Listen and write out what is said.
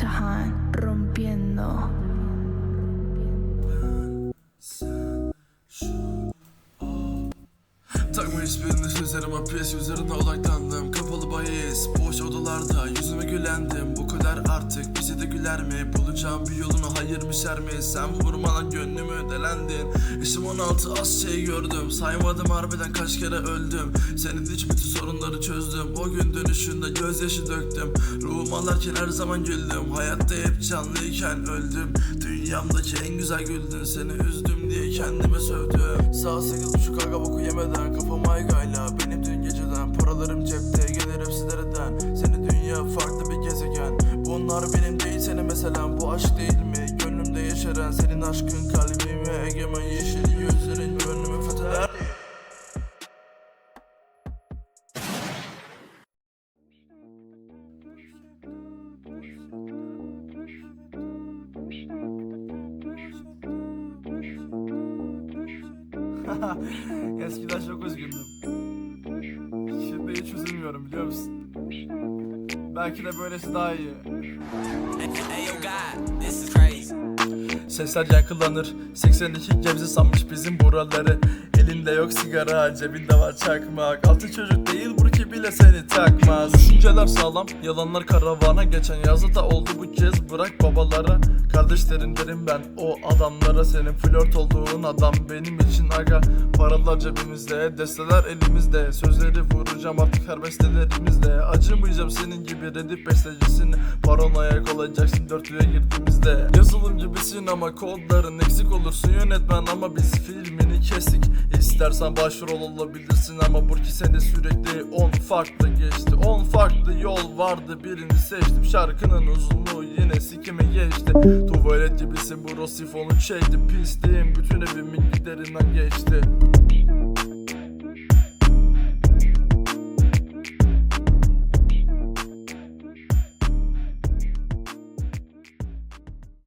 Han rompiendo. Takma hiçbirini sözlerime piyes üzerine odaklandım Kapalı bahis boş odalarda yüzüme gülendim Kadar artık bize de güler mi? Bulacağım bir yolunu hayır mı şer mi? Sen vurmadan gönlümü delendin Yaşım 16 az şey gördüm. Saymadım harbiden kaç kere öldüm. Senin için bütün sorunları çözdüm. O gün dönüşünde gözyaşı döktüm. Ruhum alarken her zaman güldüm. Hayatta hep canlıyken öldüm. Dünyamdaki en güzel güldün. Seni üzdüm diye kendime sövdüm. Sağ sekiz buçuk aga boku yemeden Kafam aygayla benim dün geceden Paralarım cepte gelir hepsi dereden. Senin dünya farklı bir gezegen Bunlar benim değil senin mesela Bu aşk değil mi? Gönlümde yeşeren Senin aşkın kalbime egemen Yeşil gözlerin gönlümü fetheder Eskiden çok üzgündüm. Şimdi hiç üzülmüyorum biliyor musun? Belki de böylesi daha iyi. Sesler yankılanır. 82 gebze sanmış bizim buraları. Elinde yok sigara cebinde var çakmak. Altı çocuk değil burki bile seni takmaz. Düşünceler sağlam yalanlar karavana. Geçen yazda da oldu bu kez bırak babalara. Kardeşlerim derim ben o adamlara. Senin flört olduğun adam benim için aga. Paralar cebimizde desteler elimizde. Sözleri vuracağım artık her bestelerimizde. Acımayacağım senin gibi redip bestecisine Paranoyak olacaksın dörtlüğe girdiğimizde. Yazılım gibisin ama kodların eksik olursun. Yönetmen ama biz filmini kestik. İstersen başrol olabilirsin ama Burki seni sürekli 10 farklı geçti. 10 farklı yol vardı. Birini seçtim. Şarkının uzunluğu yine sikime geçti. Tuvalet gibisin bro sifonu çekti. Pisliğim bütün evimin giderinden geçti